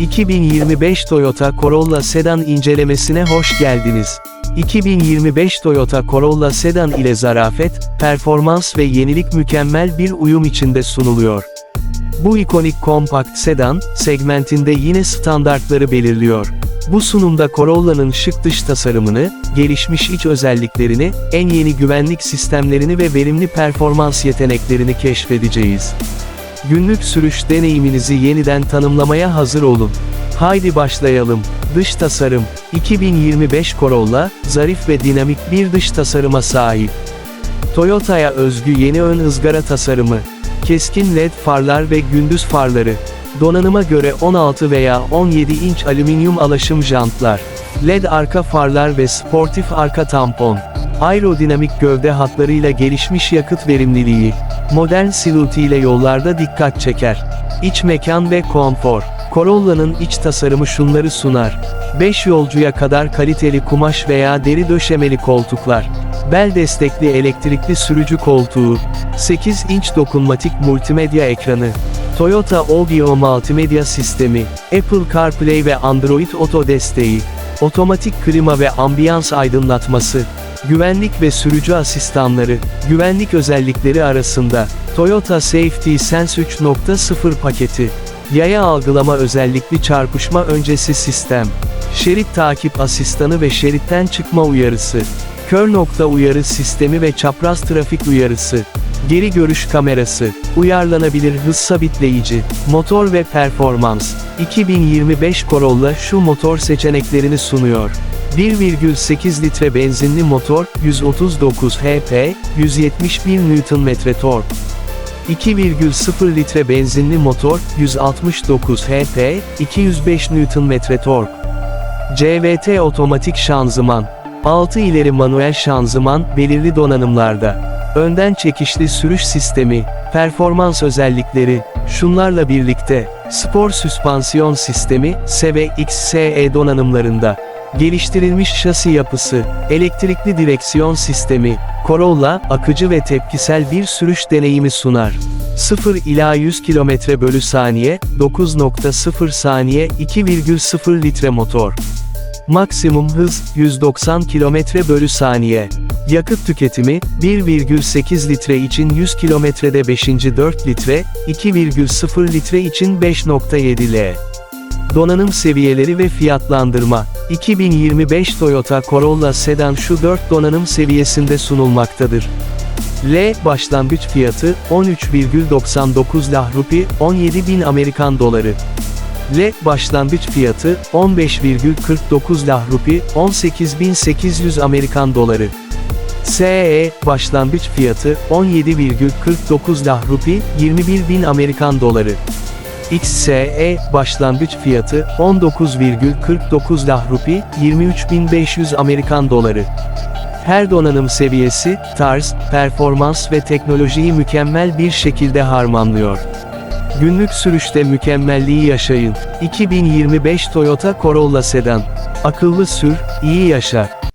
2025 Toyota Corolla Sedan incelemesine hoş geldiniz. 2025 Toyota Corolla Sedan ile zarafet, performans ve yenilik mükemmel bir uyum içinde sunuluyor. Bu ikonik kompakt sedan, segmentinde yine standartları belirliyor. Bu sunumda Corolla'nın şık dış tasarımını, gelişmiş iç özelliklerini, en yeni güvenlik sistemlerini ve verimli performans yeteneklerini keşfedeceğiz. Günlük sürüş deneyiminizi yeniden tanımlamaya hazır olun. Haydi başlayalım. Dış tasarım 2025 Corolla, zarif ve dinamik bir dış tasarıma sahip. Toyota'ya özgü yeni ön ızgara tasarımı, keskin led farlar ve gündüz farları, donanıma göre 16 veya 17 inç alüminyum alaşım jantlar, led arka farlar ve sportif arka tampon, aerodinamik gövde hatlarıyla gelişmiş yakıt verimliliği, modern silüetiyle yollarda dikkat çeker. İç mekan ve konfor. Corolla'nın iç tasarımı şunları sunar. 5 yolcuya kadar kaliteli kumaş veya deri döşemeli koltuklar. Bel destekli elektrikli sürücü koltuğu. 8 inç dokunmatik multimedya ekranı. Toyota Audio Multimedya Sistemi, Apple CarPlay ve Android Auto desteği, otomatik klima ve ambiyans aydınlatması, güvenlik ve sürücü asistanları, güvenlik özellikleri arasında, Toyota Safety Sense 3.0 paketi, yaya algılama özellikli çarpışma öncesi sistem, şerit takip asistanı ve şeritten çıkma uyarısı, kör nokta uyarı sistemi ve çapraz trafik uyarısı, Geri görüş kamerası, uyarlanabilir hız sabitleyici, motor ve performans. 2025 Corolla şu motor seçeneklerini sunuyor. 1,8 litre benzinli motor, 139 HP, 171 Nm tork. 2,0 litre benzinli motor, 169 HP, 205 Nm tork. CVT otomatik şanzıman. 6 ileri manuel şanzıman, belirli donanımlarda. Önden çekişli sürüş sistemi, performans özellikleri, şunlarla birlikte, spor süspansiyon sistemi, SEVE XSE donanımlarında, geliştirilmiş şasi yapısı, elektrikli direksiyon sistemi, Corolla, akıcı ve tepkisel bir sürüş deneyimi sunar. 0 ila 100 km bölü saniye, 9.0 saniye 2,0 litre motor. Maksimum hız, 190 km bölü saniye. Yakıt tüketimi, 1,8 litre için 100 kilometrede 5. 4 litre, 2,0 litre için 5.7 L. Donanım seviyeleri ve fiyatlandırma. 2025 Toyota Corolla Sedan şu 4 donanım seviyesinde sunulmaktadır. L başlangıç fiyatı 13,99 lah rupi 17.000 Amerikan doları. L başlangıç fiyatı 15,49 lah rupi 18.800 Amerikan doları. SE başlangıç fiyatı 17,49 lah rupi 21.000 Amerikan doları. XSE başlangıç fiyatı 19,49 lah rupi 23.500 Amerikan doları. Her donanım seviyesi, tarz, performans ve teknolojiyi mükemmel bir şekilde harmanlıyor. Günlük sürüşte mükemmelliği yaşayın. 2025 Toyota Corolla Sedan. Akıllı sür, iyi yaşa.